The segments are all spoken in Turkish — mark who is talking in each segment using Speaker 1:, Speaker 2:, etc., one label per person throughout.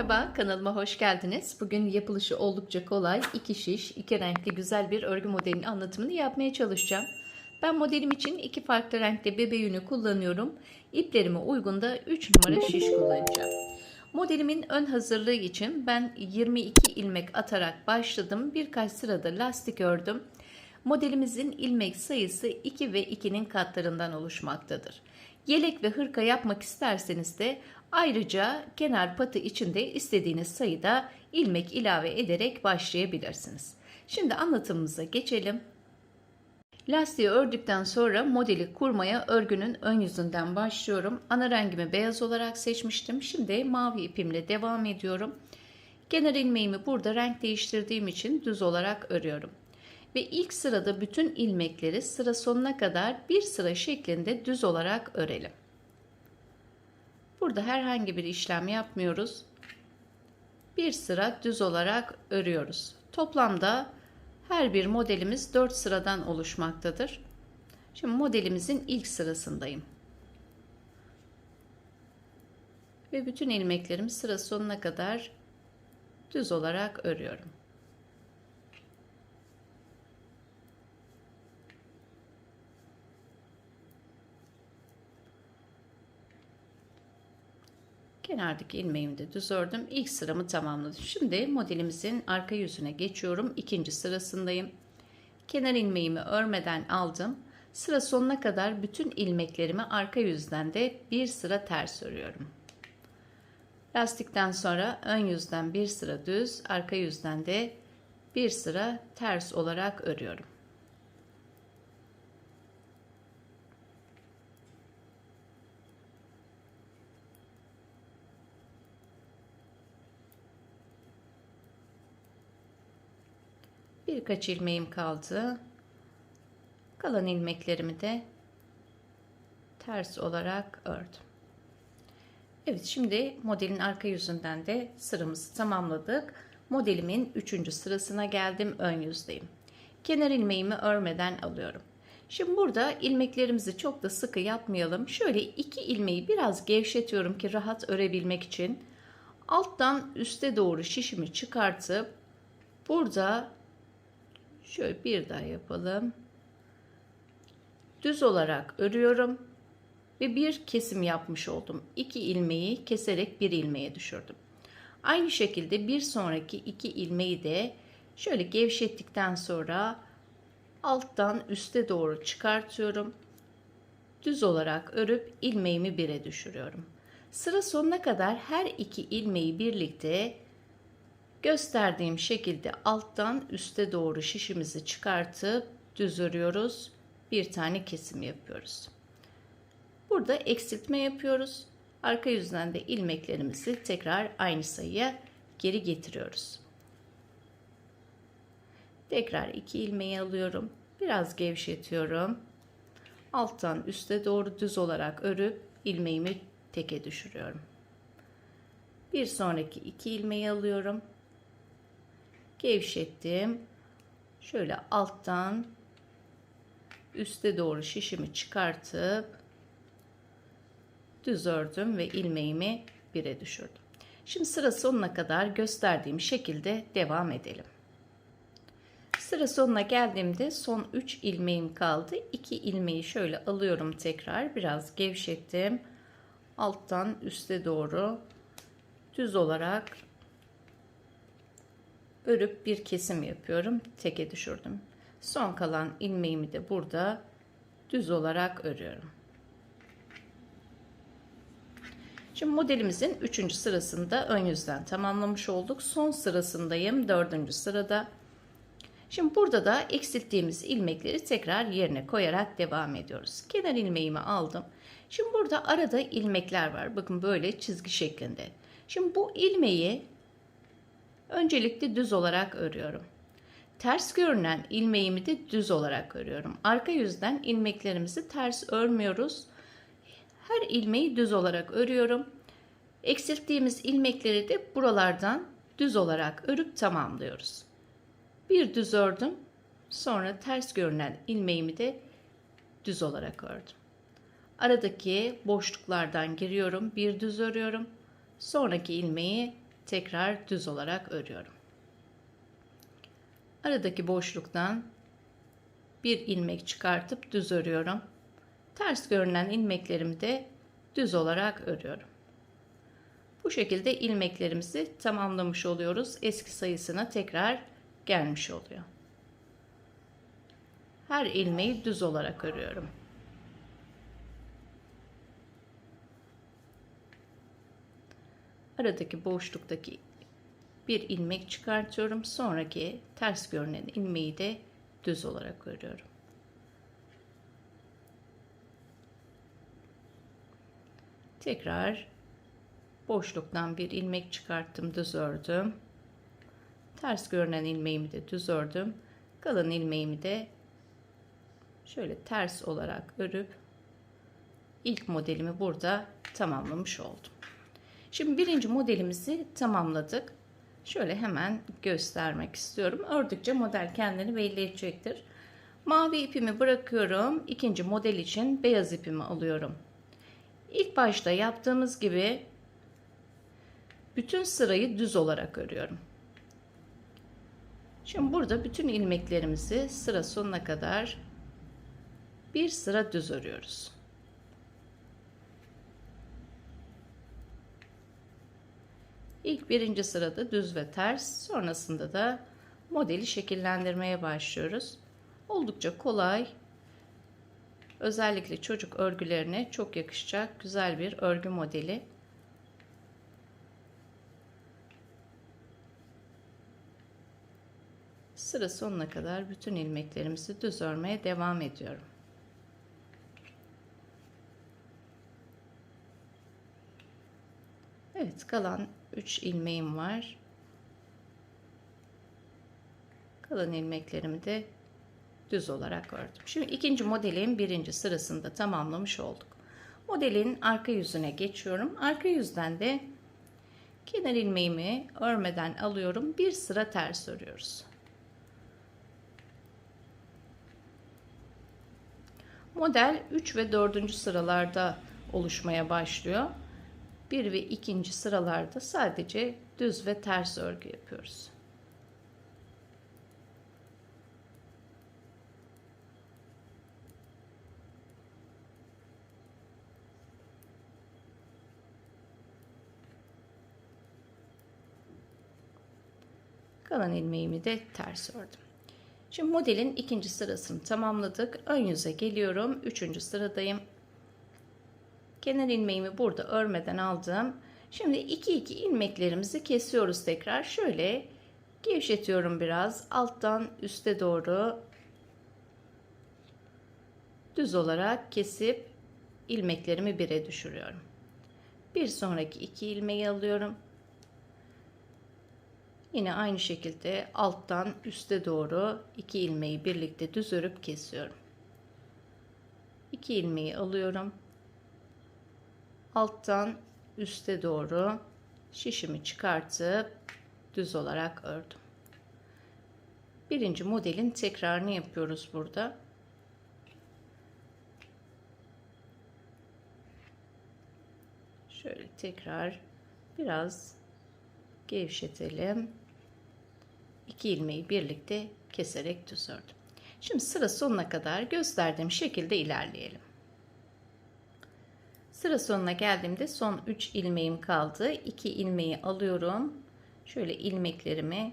Speaker 1: Merhaba, kanalıma hoş geldiniz. Bugün yapılışı oldukça kolay, iki şiş, iki renkli güzel bir örgü modelinin anlatımını yapmaya çalışacağım. Ben modelim için iki farklı renkte bebe yünü kullanıyorum. İplerime uygun da 3 numara şiş kullanacağım. Modelimin ön hazırlığı için ben 22 ilmek atarak başladım. Birkaç sırada lastik ördüm. Modelimizin ilmek sayısı 2 ve 2'nin katlarından oluşmaktadır. Yelek ve hırka yapmak isterseniz de ayrıca kenar patı içinde istediğiniz sayıda ilmek ilave ederek başlayabilirsiniz. Şimdi anlatımımıza geçelim. Lastiği ördükten sonra modeli kurmaya örgünün ön yüzünden başlıyorum. Ana rengimi beyaz olarak seçmiştim. Şimdi mavi ipimle devam ediyorum. Kenar ilmeğimi burada renk değiştirdiğim için düz olarak örüyorum. Ve ilk sırada bütün ilmekleri sıra sonuna kadar bir sıra şeklinde düz olarak örelim. Burada herhangi bir işlem yapmıyoruz. Bir sıra düz olarak örüyoruz. Toplamda her bir modelimiz 4 sıradan oluşmaktadır. Şimdi modelimizin ilk sırasındayım. Ve bütün ilmeklerimi sıra sonuna kadar düz olarak örüyorum. Kenardaki ilmeğimi de düz ördüm. İlk sıramı tamamladım. Şimdi modelimizin arka yüzüne geçiyorum. İkinci sırasındayım. Kenar ilmeğimi örmeden aldım. Sıra sonuna kadar bütün ilmeklerimi arka yüzden de bir sıra ters örüyorum. Lastikten sonra ön yüzden bir sıra düz, arka yüzden de bir sıra ters olarak örüyorum. Birkaç ilmeğim kaldı. Kalan ilmeklerimi de ters olarak ördüm. Evet şimdi modelin arka yüzünden de sıramızı tamamladık. Modelimin 3. sırasına geldim. Ön yüzdeyim. Kenar ilmeğimi örmeden alıyorum. Şimdi burada ilmeklerimizi çok da sıkı yapmayalım. Şöyle iki ilmeği biraz gevşetiyorum ki rahat örebilmek için. Alttan üste doğru şişimi çıkartıp burada Şöyle bir daha yapalım. Düz olarak örüyorum ve bir kesim yapmış oldum. İki ilmeği keserek bir ilmeğe düşürdüm. Aynı şekilde bir sonraki iki ilmeği de şöyle gevşettikten sonra alttan üste doğru çıkartıyorum. Düz olarak örüp ilmeğimi bire düşürüyorum. Sıra sonuna kadar her iki ilmeği birlikte Gösterdiğim şekilde alttan üste doğru şişimizi çıkartıp düz örüyoruz. Bir tane kesim yapıyoruz. Burada eksiltme yapıyoruz. Arka yüzden de ilmeklerimizi tekrar aynı sayıya geri getiriyoruz. Tekrar iki ilmeği alıyorum. Biraz gevşetiyorum. Alttan üste doğru düz olarak örüp ilmeğimi teke düşürüyorum. Bir sonraki iki ilmeği alıyorum gevşettim. Şöyle alttan üste doğru şişimi çıkartıp düz ördüm ve ilmeğimi bire düşürdüm. Şimdi sıra sonuna kadar gösterdiğim şekilde devam edelim. Sıra sonuna geldiğimde son 3 ilmeğim kaldı. 2 ilmeği şöyle alıyorum tekrar. Biraz gevşettim. Alttan üste doğru düz olarak örüp bir kesim yapıyorum. Teke düşürdüm. Son kalan ilmeğimi de burada düz olarak örüyorum. Şimdi modelimizin 3. sırasında ön yüzden tamamlamış olduk. Son sırasındayım. 4. sırada. Şimdi burada da eksilttiğimiz ilmekleri tekrar yerine koyarak devam ediyoruz. Kenar ilmeğimi aldım. Şimdi burada arada ilmekler var. Bakın böyle çizgi şeklinde. Şimdi bu ilmeği Öncelikle düz olarak örüyorum. Ters görünen ilmeğimi de düz olarak örüyorum. Arka yüzden ilmeklerimizi ters örmüyoruz. Her ilmeği düz olarak örüyorum. Eksilttiğimiz ilmekleri de buralardan düz olarak örüp tamamlıyoruz. Bir düz ördüm. Sonra ters görünen ilmeğimi de düz olarak ördüm. Aradaki boşluklardan giriyorum. Bir düz örüyorum. Sonraki ilmeği tekrar düz olarak örüyorum. Aradaki boşluktan bir ilmek çıkartıp düz örüyorum. Ters görünen ilmeklerimi de düz olarak örüyorum. Bu şekilde ilmeklerimizi tamamlamış oluyoruz. Eski sayısına tekrar gelmiş oluyor. Her ilmeği düz olarak örüyorum. Aradaki boşluktaki bir ilmek çıkartıyorum. Sonraki ters görünen ilmeği de düz olarak örüyorum. Tekrar boşluktan bir ilmek çıkarttım, düz ördüm. Ters görünen ilmeğimi de düz ördüm. Kalan ilmeğimi de şöyle ters olarak örüp ilk modelimi burada tamamlamış oldum. Şimdi birinci modelimizi tamamladık. Şöyle hemen göstermek istiyorum. Ördükçe model kendini belli edecektir. Mavi ipimi bırakıyorum. İkinci model için beyaz ipimi alıyorum. İlk başta yaptığımız gibi bütün sırayı düz olarak örüyorum. Şimdi burada bütün ilmeklerimizi sıra sonuna kadar bir sıra düz örüyoruz. İlk birinci sırada düz ve ters, sonrasında da modeli şekillendirmeye başlıyoruz. Oldukça kolay, özellikle çocuk örgülerine çok yakışacak güzel bir örgü modeli. Sıra sonuna kadar bütün ilmeklerimizi düz örmeye devam ediyorum. Evet kalan 3 ilmeğim var. Kalan ilmeklerimi de düz olarak ördüm. Şimdi ikinci modelin birinci sırasında tamamlamış olduk. Modelin arka yüzüne geçiyorum. Arka yüzden de kenar ilmeğimi örmeden alıyorum. Bir sıra ters örüyoruz. Model 3 ve 4. sıralarda oluşmaya başlıyor. 1 ve 2. sıralarda sadece düz ve ters örgü yapıyoruz. Kalan ilmeğimi de ters ördüm. Şimdi modelin ikinci sırasını tamamladık. Ön yüze geliyorum. Üçüncü sıradayım. Kenar ilmeğimi burada örmeden aldım. Şimdi iki iki ilmeklerimizi kesiyoruz tekrar. Şöyle gevşetiyorum biraz. Alttan üste doğru düz olarak kesip ilmeklerimi bire düşürüyorum. Bir sonraki iki ilmeği alıyorum. Yine aynı şekilde alttan üste doğru iki ilmeği birlikte düz örüp kesiyorum. İki ilmeği alıyorum. Alttan üste doğru şişimi çıkartıp düz olarak ördüm. Birinci modelin tekrarını yapıyoruz burada. Şöyle tekrar biraz gevşetelim. İki ilmeği birlikte keserek düz ördüm. Şimdi sıra sonuna kadar gösterdiğim şekilde ilerleyelim. Sıra sonuna geldiğimde son 3 ilmeğim kaldı. 2 ilmeği alıyorum. Şöyle ilmeklerimi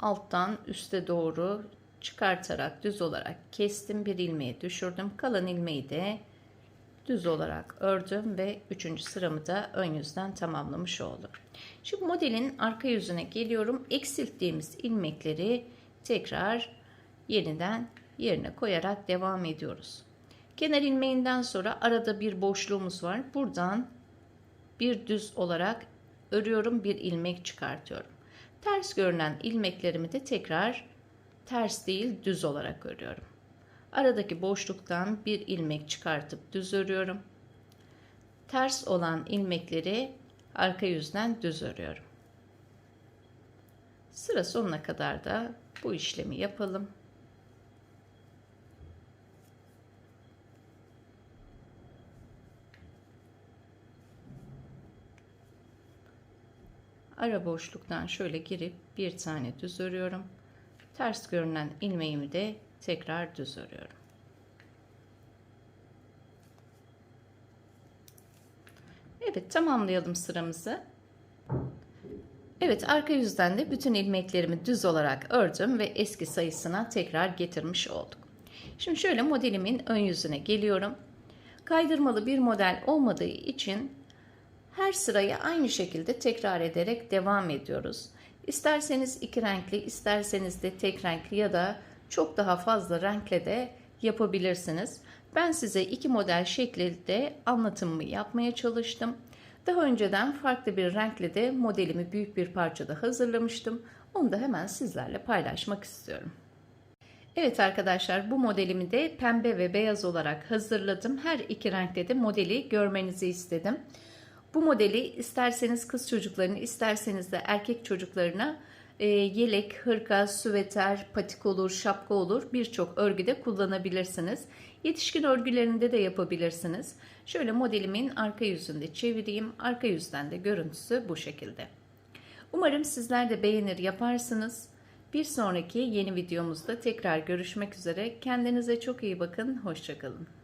Speaker 1: alttan üste doğru çıkartarak düz olarak kestim. Bir ilmeği düşürdüm. Kalan ilmeği de düz olarak ördüm ve 3. sıramı da ön yüzden tamamlamış oldum. Şimdi modelin arka yüzüne geliyorum. Eksilttiğimiz ilmekleri tekrar yeniden yerine koyarak devam ediyoruz. Kenar ilmeğinden sonra arada bir boşluğumuz var. Buradan bir düz olarak örüyorum, bir ilmek çıkartıyorum. Ters görünen ilmeklerimi de tekrar ters değil düz olarak örüyorum. Aradaki boşluktan bir ilmek çıkartıp düz örüyorum. Ters olan ilmekleri arka yüzden düz örüyorum. Sıra sonuna kadar da bu işlemi yapalım. Ara boşluktan şöyle girip bir tane düz örüyorum. Ters görünen ilmeğimi de tekrar düz örüyorum. Evet tamamlayalım sıramızı. Evet arka yüzden de bütün ilmeklerimi düz olarak ördüm ve eski sayısına tekrar getirmiş olduk. Şimdi şöyle modelimin ön yüzüne geliyorum. Kaydırmalı bir model olmadığı için her sırayı aynı şekilde tekrar ederek devam ediyoruz. İsterseniz iki renkli, isterseniz de tek renkli ya da çok daha fazla renkle de yapabilirsiniz. Ben size iki model şeklinde anlatımımı yapmaya çalıştım. Daha önceden farklı bir renkle de modelimi büyük bir parçada hazırlamıştım. Onu da hemen sizlerle paylaşmak istiyorum. Evet arkadaşlar bu modelimi de pembe ve beyaz olarak hazırladım. Her iki renkte de modeli görmenizi istedim. Bu modeli isterseniz kız çocuklarını isterseniz de erkek çocuklarına e, yelek, hırka, süveter, patik olur, şapka olur birçok örgüde kullanabilirsiniz. Yetişkin örgülerinde de yapabilirsiniz. Şöyle modelimin arka yüzünde çevireyim. Arka yüzden de görüntüsü bu şekilde. Umarım sizler de beğenir yaparsınız. Bir sonraki yeni videomuzda tekrar görüşmek üzere. Kendinize çok iyi bakın. Hoşçakalın.